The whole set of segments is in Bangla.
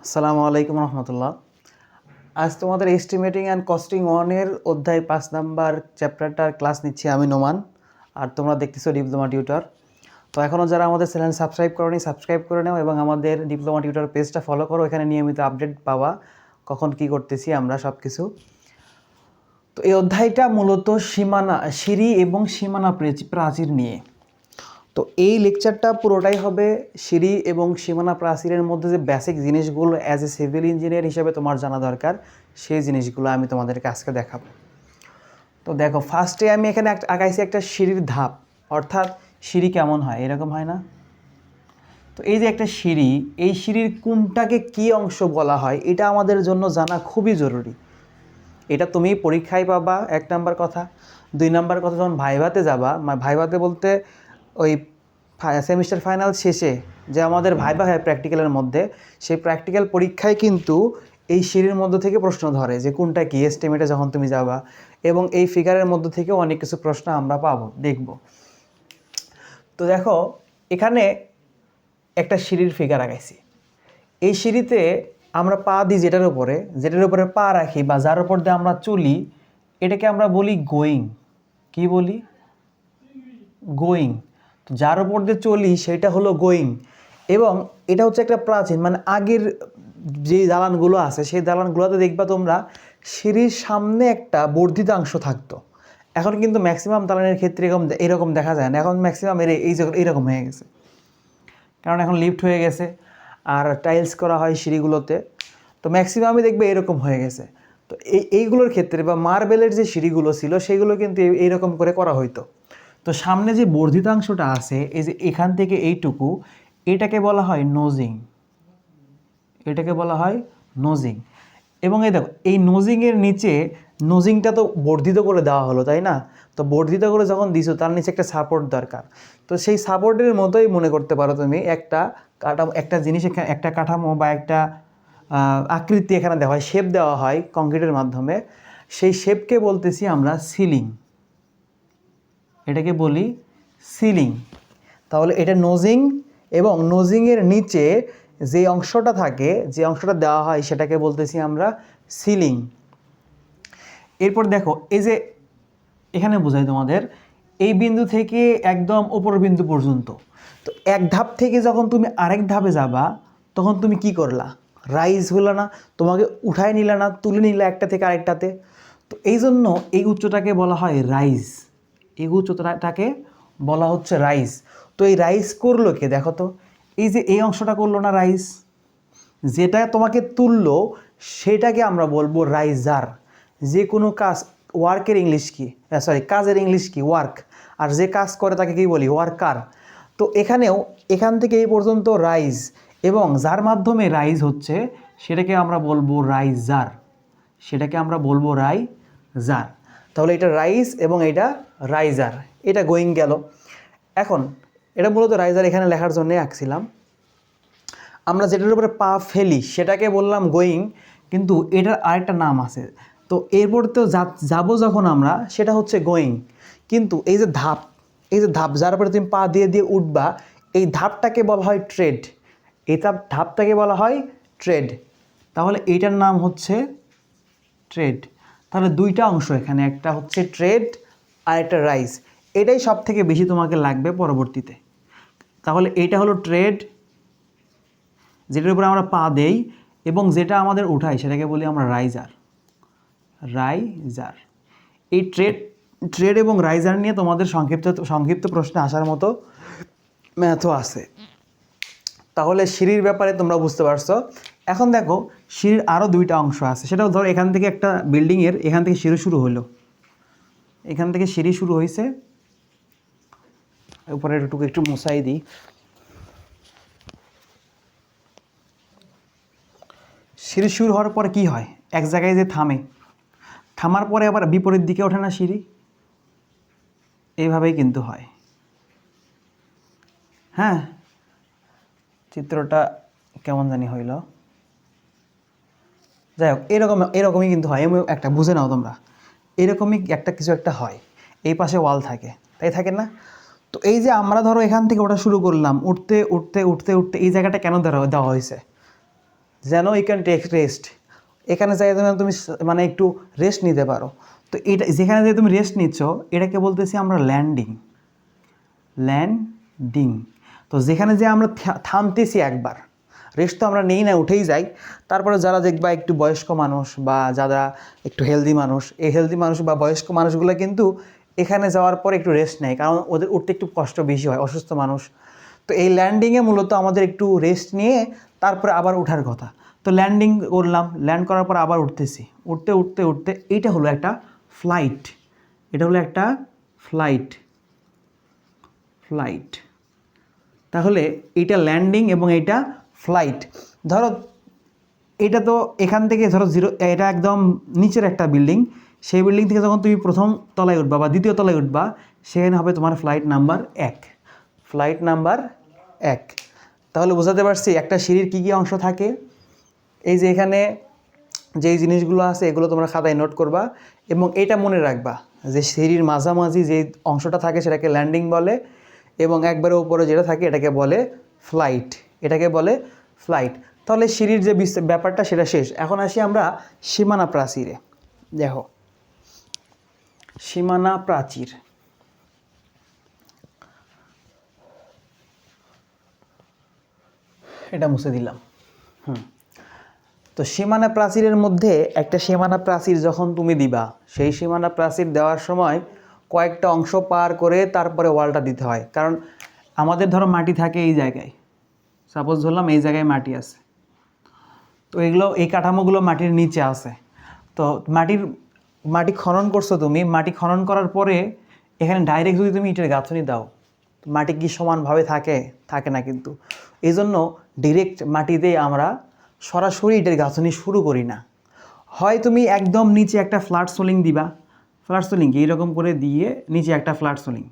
আসসালামু আলাইকুম রহমতুল্লাহ। আজ তোমাদের এস্টিমেটিং অ্যান্ড কস্টিং ওয়ানের অধ্যায় পাঁচ নাম্বার চ্যাপ্টারটার ক্লাস নিচ্ছি আমি, নোমান, আর তোমরা দেখতেছো ডিপ্লোমা টিউটর তো এখনও যারা আমাদের চ্যানেল সাবস্ক্রাইব করোনি সাবস্ক্রাইব করে নাও এবং আমাদের ডিপ্লোমা টিউটর পেজটা ফলো করো এখানে নিয়মিত আপডেট পাওয়া, কখন কি করতেছি আমরা সব কিছু তো এই অধ্যায়টা মূলত সীমানা, সিঁড়ি এবং সীমানা প্রেচ- প্রাচীর নিয়ে। তো এই লেকচারটা পুরোটাই হবে সিঁড়ি এবং সীমানা প্রাচীরের মধ্যে যে বেসিক জিনিসগুলো অ্যাজ এ সিভিল ইঞ্জিনিয়ার হিসেবে তোমার জানা দরকার, সেই জিনিসগুলো আমি তোমাদেরকে আজকে দেখাবো। তো দেখো ফার্স্টে আমি এখানে আঁকাইছি একটা সিঁড়ির ধাপ, অর্থাৎ সিঁড়ি কেমন হয়, এরকম হয় না? তো এই যে একটা সিঁড়ি, এই সিঁড়ির কোনটাকে কি অংশ বলা হয়, এটা আমাদের জন্য জানা খুবই জরুরি। এটা তুমি পরীক্ষায় পাবা, এক নাম্বার কথা। দুই নাম্বার কথা, যখন ভাইভাতে যাবা, ভাইভাতে বলতে ওই সেমিস্টার ফাইনাল শেষে যে আমাদের ভাইবা হয় প্র্যাকটিক্যালের মধ্যে সেই প্র্যাকটিক্যাল পরীক্ষায় কিন্তু এই সিঁড়ির মধ্য থেকে প্রশ্ন ধরে যে কোনটা কি? এস্টিমেটে যখন তুমি যাবা এবং এই ফিগারের মধ্য থেকেও অনেক কিছু প্রশ্ন আমরা পাবো দেখব। তো দেখো এখানে একটা সিঁড়ির ফিগার আঁকাইছি এই সিঁড়িতে আমরা পা দিই যেটার উপরে যেটার উপরে পা রাখি বা যার উপর দিয়ে আমরা চলি এটাকে আমরা বলি গোয়িং কি বলি? গোয়িং যার উপর দিয়ে চলি সেটা হলো গোয়িং। এবং এটা হচ্ছে একটা প্রাচীন মানে আগের যে দালানগুলো আছে, সেই দালানগুলোতে দেখবা তোমরা সিঁড়ির সামনে একটা বর্ধিতাংশ থাকতো। এখন কিন্তু ম্যাক্সিমাম দালানের ক্ষেত্রে এরকম এরকম দেখা যায় না। এখন ম্যাক্সিমাম এর এই এইরকম হয়ে গেছে। কারণ এখন লিফট হয়ে গেছে আর টাইলস করা হয় সিঁড়িগুলোতে। তো ম্যাক্সিমামই দেখবে এরকম হয়ে গেছে। তো এই, এইগুলোর ক্ষেত্রে বা মার্বেলের যে সিঁড়িগুলো ছিল, সেগুলো কিন্তু এই- এইরকম করে করা হইতো। তো সামনে যে বর্ধিতাংশটা আছে, এই যে এখান থেকে এইটুকু, এটাকে বলা হয় নোজিং। এটাকে বলা হয় নোজিং। এবং এই দেখো, এই নোজিংয়ের নিচে নোজিংটা তো বর্ধিত করে দেওয়া হলো, তাই না? তো বর্ধিত করে যখন দিছো, তার নিচে একটা সাপোর্ট দরকার। তো সেই সাপোর্টের মতোই মনে করতে পারো তুমি, একটা কাঠামো, একটা জিনিস এখানে একটা কাঠামো বা একটা আকৃতি এখানে দেওয়া হয় শেপ দেওয়া হয় কংক্রিটের মাধ্যমে। সেই শেপকে বলতেছি আমরা সিলিং এটাকে বলি সিলিং তাহলে এটা নোজিং এবং নোজিংয়ের নিচে যে অংশটা থাকে, যে অংশটা দেওয়া হয় সেটাকে বলতেছি আমরা সিলিং এরপর দেখো, এই যে এখানে বোঝাই তোমাদের, এই বিন্দু থেকে একদম ওপর বিন্দু পর্যন্ত। তো এক ধাপ থেকে যখন তুমি আরেক ধাপে যাবা, তখন তুমি কি করলা? রাইজ হলো না, তোমাকে উঠায় নিলা না, তুলে নিলা একটা থেকে আরেকটাতে। তো এই জন্য এই উচ্চটাকে বলা হয় রাইজ এই উচ্চতাটাকে বলা হচ্ছে রাইজ তো এই রাইজ করল কে? দেখো তো, এই যে এই অংশটা করল না রাইজ যেটা তোমাকে তুললো, সেটাকে আমরা বলব রাইজার। যে কোনো কাজ, ওয়ার্কের ইংলিশ কি? সরি কাজের ইংলিশ কি? ওয়ার্ক। আর যে কাজ করে তাকে কি বলি? ওয়ার্কার। তো এখানেও, এখান থেকে এই পর্যন্ত রাইজ। এবং যার মাধ্যমে রাইজ হচ্ছে, সেটাকে আমরা বলব রাইজার। সেটাকে আমরা বলব রাইজার। তাহলে এটা রাইস এবং এটা রাইজার এটা গোয়িং গেল। এখন, এটা মূলত রাইজার এখানে লেখার জন্যে আঁকছিলাম। আমরা যেটার উপরে পা ফেলি, সেটাকে বললাম গোয়িং কিন্তু এটার আরেকটা নাম আছে। তো এরপর তো যাব যখন আমরা, সেটা হচ্ছে গোয়িং কিন্তু এই যে ধাপ, এই যে ধাপ, যার উপরে তুমি পা দিয়ে দিয়ে উঠবা, এই ধাপটাকে বলা হয় ট্রেড এই ধাপ, ধাপটাকে বলা হয় ট্রেড তাহলে এইটার নাম হচ্ছে ট্রেড তাহলে দুইটা অংশ এখানে, একটা হচ্ছে ট্রেড আর একটা রাইস এটাই সব থেকে বেশি তোমাকে লাগবে পরবর্তীতে। তাহলে এইটা হলো ট্রেড যেটার উপরে আমরা পা দেই এবং যেটা আমাদের উঠাই সেটাকে বলি আমরা রাইজার রাইজার এই ট্রেড ট্রেড এবং রাইজার নিয়ে তোমাদের সংক্ষিপ্ত সংক্ষিপ্ত প্রশ্নে আসার মতো ম্যাথও আছে। তাহলে সিঁড়ির ব্যাপারে তোমরা বুঝতে পারছ এখন দেখো, সিঁড়ির আরও দুইটা অংশ আছে। সেটাও ধরো এখান থেকে একটা বিল্ডিংয়ের এখান থেকে সিঁড়ি শুরু হলো। এখান থেকে সিঁড়ি শুরু হয়েছে। উপরে একটু একটু মশাই দিই। সিঁড়ি শুরু হওয়ার পর কি হয়? এক জায়গায় যে থামে। থামার পরে আবার বিপরীত দিকে ওঠে না সিঁড়ি। এইভাবেই কিন্তু হয়। হ্যাঁ? চিত্রটা কেমন জানি হইল। যাই হোক, এরকম, এরকমই কিন্তু হয়। এমন একটা, বুঝে নাও তোমরা। এরকমই একটা কিছু একটা হয়। এই পাশে ওয়াল থাকে। তাই থাকে না? তো এই যে আমরা ধরো এখান থেকে ওটা শুরু করলাম, উঠতে উঠতে উঠতে উঠতে, এই জায়গাটা কেন দেওয়া দেওয়া হয়েছে? যেন ইউ ক্যান টেক রেস্ট এখানে যাই যেন তুমি মানে একটু রেস্ট নিতে পারো। তো এটা, যেখানে যে তুমি রেস্ট নিচ্ছ, এটাকে বলতেছি আমরা ল্যান্ডিং ল্যান্ডিং তো যেখানে যে আমরা থামতেছি একবার। রেস্ট তো আমরা নেই না, উঠেই যাই। তারপরে যারা দেখবা একটু বয়স্ক মানুষ বা যারা একটু হেলদি মানুষ, এই হেলদি মানুষ বা বয়স্ক মানুষগুলো কিন্তু এখানে যাওয়ার পর একটু রেস্ট নেয়, কারণ ওদের উঠতে একটু কষ্ট বেশি হয়, অসুস্থ মানুষ। তো এই ল্যান্ডিংয়ে মূলত আমাদের একটু রেস্ট নিয়ে তারপরে আবার ওঠার কথা। তো ল্যান্ডিং করলাম ল্যান্ড করার পর আবার উঠতেছি। উঠতে উঠতে উঠতে এইটা হলো একটা ফ্লাইট এটা হলো একটা ফ্লাইট ফ্লাইট তাহলে এটা ল্যান্ডিং এবং এটা ফ্লাইট। ধরো, এটা তো এখান থেকে ধরো জিরো, এটা একদম নিচের একটা বিল্ডিং। সেই বিল্ডিং থেকে যখন তুমি প্রথম তলায় উঠবা বা দ্বিতীয় তলায় উঠবা, সেখানে হবে তোমার ফ্লাইট নাম্বার এক। ফ্লাইট নাম্বার এক। তাহলে বোঝাতে পারছি একটা সিঁড়ির কী কী অংশ থাকে? এই যে এখানে যেই জিনিসগুলো আছে, এগুলো তোমরা খাতায় নোট করবা এবং এটা মনে রাখবা যে সিঁড়ির মাঝামাঝি যে অংশটা থাকে সেটাকে ল্যান্ডিং বলে এবং একবারে উপরে যেটা থাকে এটাকে বলে ফ্লাইট এটাকে বলে ফ্লাইট তাহলে সিঁড়ির যে ব্যাপারটা সেটা শেষ। এখন আসি আমরা সীমানা প্রাচীরে। দেখো, সীমানা প্রাচীর। এটা মুছে দিলাম। হুম। তো সীমানা প্রাচীরের মধ্যে একটা সীমানা প্রাচীর যখন তুমি দিবা, সেই সীমানা প্রাচীর দেওয়ার সময় কয়েকটা অংশ পার করে তারপরে ওয়ালটা দিতে হয়। কারণ আমাদের ধরো মাটি থাকে এই জায়গায়। সাপোজ ধরলাম এই জায়গায় মাটি আছে। তো এগুলো, এই কাঠামোগুলো মাটির নিচে আছে। তো মাটির, মাটি খনন করছ তুমি, মাটি খনন করার পরে এখানে ডাইরেক্ট যদি তুমি ইটের গাঁথনি দাও মাটি কি সমানভাবে থাকে? থাকে না কিন্তু। এই জন্য ডিরেক্ট মাটিতে আমরা সরাসরি ইটের গাঁথনি শুরু করি না। হয় তুমি একদম নিচে একটা ফ্ল্যাট সোলিং দিবা। ফ্ল্যাট সোলিং এইরকম করে দিয়ে নিচে একটা ফ্ল্যাট সোলিং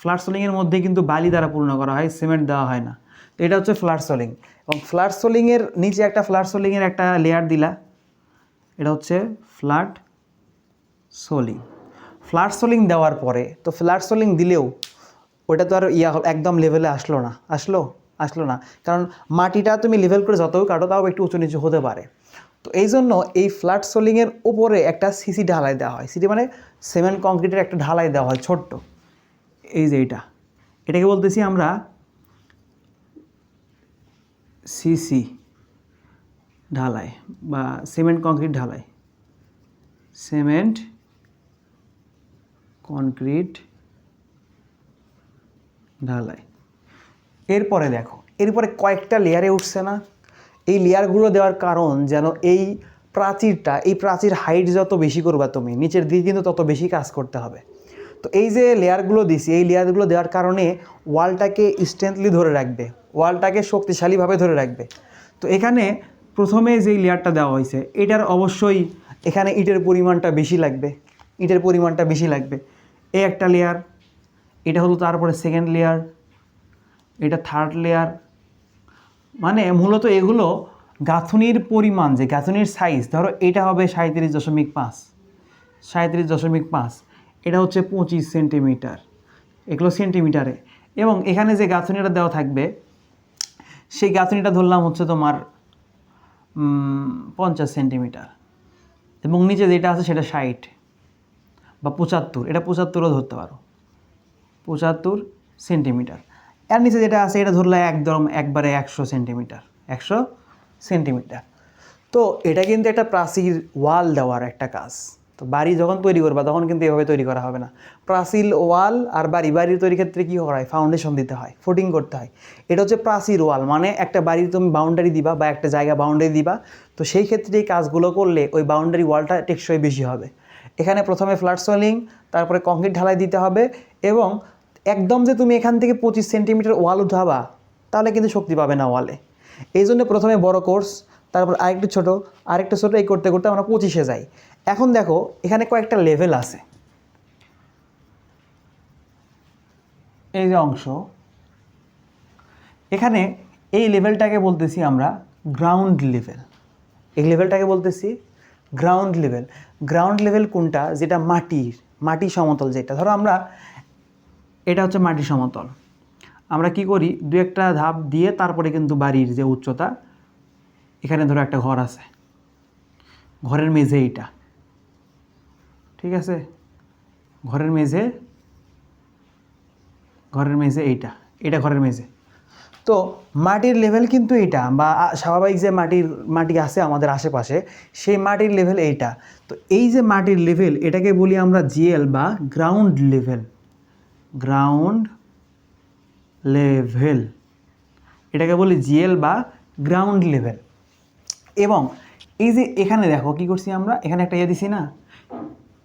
ফ্ল্যাট সোলিংয়ের মধ্যে কিন্তু বালি দ্বারা পূর্ণ করা হয় সিমেন্ট দেওয়া হয় না। এটা হচ্ছে ফ্ল্যাট সোলিং এবং ফ্ল্যাট সোলিংয়ের নিচে একটা ফ্ল্যাট সোলিংয়ের একটা লেয়ার দিলা। এটা হচ্ছে ফ্ল্যাট সোলিং ফ্ল্যাট সোলিং দেওয়ার পরে, তো ফ্ল্যাট সোলিং দিলেও ওটা তো আর ইয়া একদম লেভেলে আসলো না। আসলো? আসলো না। কারণ মাটিটা তুমি লেভেল করে যতই কাটো, তাও একটু উঁচু নিচু হতে পারে। তো এই জন্য এই ফ্ল্যাট সোলিংয়ের উপরে একটা সিসি ঢালাই দেওয়া হয়। সিটি মানে সিমেন্ট কংক্রিটের একটা ঢালাই দেওয়া হয়, ছোট্ট। এই যে এটা এটাকে বলতেছি আমরা সিসি ঢালাই বা সিমেন্ট কংক্রিট ঢালাই। সিমেন্ট কনক্রিট ঢালাই। এরপরে দেখো, এরপরে কয়েকটা লেয়ারে উঠছে না। এই লেয়ারগুলো দেওয়ার কারণ যেন এই প্রাচীরটা, এই প্রাচীর হাইট যত বেশি করবা তুমি, নিচের দিকে কিন্তু তত বেশি কাজ করতে হবে। তো এই যে লেয়ারগুলো দিছি, এই লেয়ারগুলো দেওয়ার কারণে ওয়ালটাকে স্ট্রেংথলি ধরে রাখবে। ওয়ালটাকে শক্তিশালীভাবে ধরে রাখবে। তো এখানে প্রথমে যেই লেয়ারটা দেওয়া হয়েছে, এটার অবশ্যই এখানে ইটের পরিমাণটা বেশি লাগবে। ইটের পরিমাণটা বেশি লাগবে। এ একটা লেয়ার, এটা হলো তারপরে সেকেন্ড লেয়ার, এটা থার্ড লেয়ার। মানে মূলত এগুলো গাঁথনির পরিমাণ যে গাঁথনির সাইজ ধরো এটা হবে সাঁত্রিশ দশমিক পাঁচ সাঁত্রিশ দশমিক পাঁচ, এটা হচ্ছে পঁচিশ সেন্টিমিটার, এগুলো সেন্টিমিটারে। এবং এখানে যে গাঁথনিটা দেওয়া থাকবে সেই গাঁথনিটা ধরলাম হচ্ছে তোমার পঞ্চাশ সেন্টিমিটার। এবং নিচে যেটা আছে সেটা ষাট বা পঁচাত্তর। এটা পঁচাত্তরও ধরতে পারো। পঁচাত্তর সেন্টিমিটার। এর নিচে যেটা আছে এটা ধরলে একদম একবারে একশো সেন্টিমিটার। একশো সেন্টিমিটার। তো এটা কিন্তু একটা প্রাচীর ওয়াল দেওয়ার একটা কাজ। তো বাড়ি যখন তৈরি করবা, তখন কিন্তু এভাবে তৈরি করা হবে না। প্রাচীর ওয়াল আর বাড়ি, বাড়ির তৈরির ক্ষেত্রে কী করা হয়? ফাউন্ডেশন দিতে হয় ফুটিং করতে হয়। এটা হচ্ছে প্রাচীর ওয়াল মানে একটা বাড়ির তুমি বাউন্ডারি দিবা বা একটা জায়গা বাউন্ডারি দিবা। তো সেই ক্ষেত্রে এই কাজগুলো করলে ওই বাউন্ডারি ওয়ালটা টেকসই বেশি হবে। এখানে প্রথমে ফ্ল্যাট সোলিং তারপরে কংক্রিট ঢালাই দিতে হবে এবং একদম যে তুমি এখান থেকে পঁচিশ সেন্টিমিটার ওয়াল উঠাবা, তাহলে কিন্তু শক্তি পাবে না ওয়ালে। এই জন্য প্রথমে বড় কোর্স তারপর আরেকটু ছোট আরেকটু ছোট, এই করতে করতে আমরা পঁচিশে যাই। এখন দেখো, এখানে কয়েকটা লেভেল আছে। এই যে অংশ। এখানে এই লেভেলটাকে বলতেছি আমরা গ্রাউন্ড লেভেল এই লেভেলটাকে বলতেছি গ্রাউন্ড লেভেল গ্রাউন্ড লেভেল কোনটা? যেটা মাটির মাটি সমতল যেটা। ধরো আমরা, এটা হচ্ছে মাটি সমতল। আমরা কি করি? দু একটা ধাপ দিয়ে তারপরে কিন্তু বাড়ির যে উচ্চতা এখানে ধরো একটা ঘর আছে। ঘরের মেঝে এইটা। ঠিক আছে? ঘরের মেঝে ঘরের মেঝে এইটা। এটা ঘরের মেঝে। তো মাটির লেভেল কিন্তু এইটা বা স্বাভাবিক যে মাটির, মাটি আছে আমাদের আশেপাশে, সেই মাটির লেভেল এইটা। তো এই যে মাটির লেভেল এটাকে বলি আমরা জিএল বা গ্রাউন্ড লেভেল গ্রাউন্ড লেভেল এটাকে বলি জিএল বা গ্রাউন্ড লেভেল এবং এই যে এখানে দেখো, কি করছি আমরা? এখানে একটা ইয়ে দিছি না?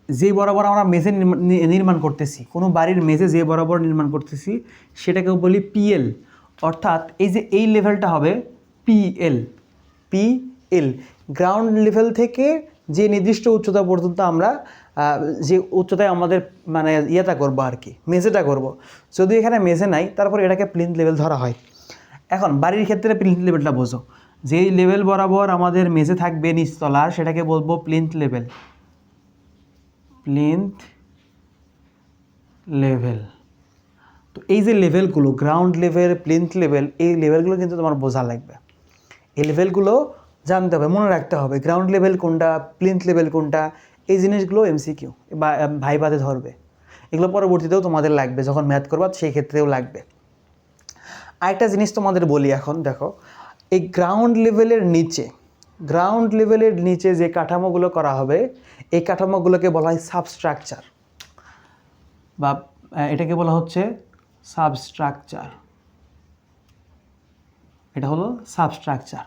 যে বরাবর আমরা মেঝে নির্মা- নির্মাণ করতেছি, কোনো বাড়ির মেঝে যে বরাবর নির্মাণ করতেছি, সেটাকেও বলি পিএল অর্থাৎ এই যে এই লেভেলটা হবে পিএল পিএল গ্রাউন্ড লেভেল থেকে যে নির্দিষ্ট উচ্চতা পর্যন্ত আমরা যে উচ্চতায় আমাদের মানে ইয়েটা করব আর কি মেঝেটা করব। যদি এখানে মেঝে নাই, তারপর এটাকে প্লিন্থ লেভেল ধরা হয়। এখন বাড়ির ক্ষেত্রে প্লিন্থ লেভেলটা বোঝো। যেই লেভেল বরাবর আমাদের মেঝে থাকবে নিচতলার সেটাকে বলব প্লিন্থ লেভেল প্লিন্থ লেভেল তো এই যে লেভেলগুলো গ্রাউন্ড লেভেল প্লিন্থ লেভেল এই লেভেলগুলো কিন্তু তোমার বোঝা লাগবে। এই লেভেলগুলো জানতে হবে, মনে রাখতে হবে গ্রাউন্ড লেভেল কোনটা প্লিন্থ লেভেল কোনটা, এই জিনিসগুলো এমসিকিউ বা ভাইবাদে ধরবে। এগুলো পরবর্তীতেও তোমাদের লাগবে, যখন ম্যাথ করবা সেই ক্ষেত্রেও লাগবে। আরেকটা জিনিস তোমাদের বলি এখন, দেখো এই গ্রাউন্ড লেভেলের নিচে গ্রাউন্ড লেভেলের নিচে যে কাঠামোগুলো করা হবে, এই কাঠামোগুলোকে বলা হয় সাবস্ট্রাকচার বা এটাকে বলা হচ্ছে সাবস্ট্রাকচার এটা হলো সাবস্ট্রাকচার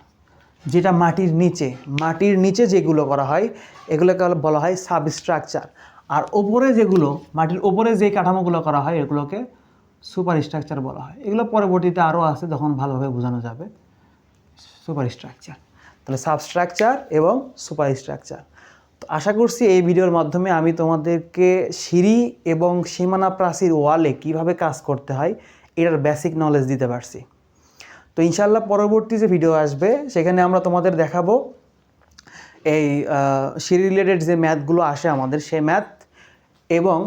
যেটা মাটির নিচে মাটির নিচে যেগুলো করা হয়, এগুলোকে বলা হয় সাবস্ট্রাকচার আর ওপরে যেগুলো, মাটির ওপরে যে কাঠামোগুলো করা হয়, এগুলোকে সুপার স্ট্রাকচার বলা হয়। এগুলো পরবর্তীতে আরও আছে তখন ভালোভাবে বোঝানো যাবে। সুপার স্ট্রাকচার তাহলে সাবস্ট্রাকচার এবং সুপার স্ট্রাকচার তো আশা করছি এই ভিডিওর মাধ্যমে আমি তোমাদেরকে সিঁড়ি এবং সীমানা প্রাচীর ওয়ালে কীভাবে কাজ করতে হয়, এটার বেসিক নলেজ দিতে পারছি। তো ইনশাল্লাহ পরবর্তী যে ভিডিও আসবে, সেখানে আমরা তোমাদের দেখাবো এই সিঁড়ি রিলেটেড যে ম্যাথগুলো আসে আমাদের, সেই ম্যাথ এবং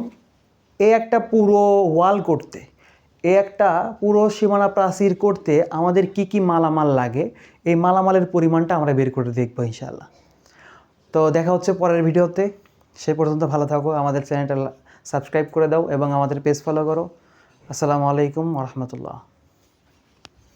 এই একটা পুরো ওয়াল করতে। এই একটা পুরো সীমানা প্রাচীর করতে আমাদের কি কি মালামাল লাগে, এই মালামালের পরিমাণটা আমরা বের করে দেখব ইনশাল্লাহ তো দেখা হচ্ছে পরের ভিডিওতে। সে পর্যন্ত ভালো থাকো, আমাদের চ্যানেলটা সাবস্ক্রাইব করে দাও এবং আমাদের পেজ ফলো করো। আসসালামু আলাইকুম রহমতুল্লাহ।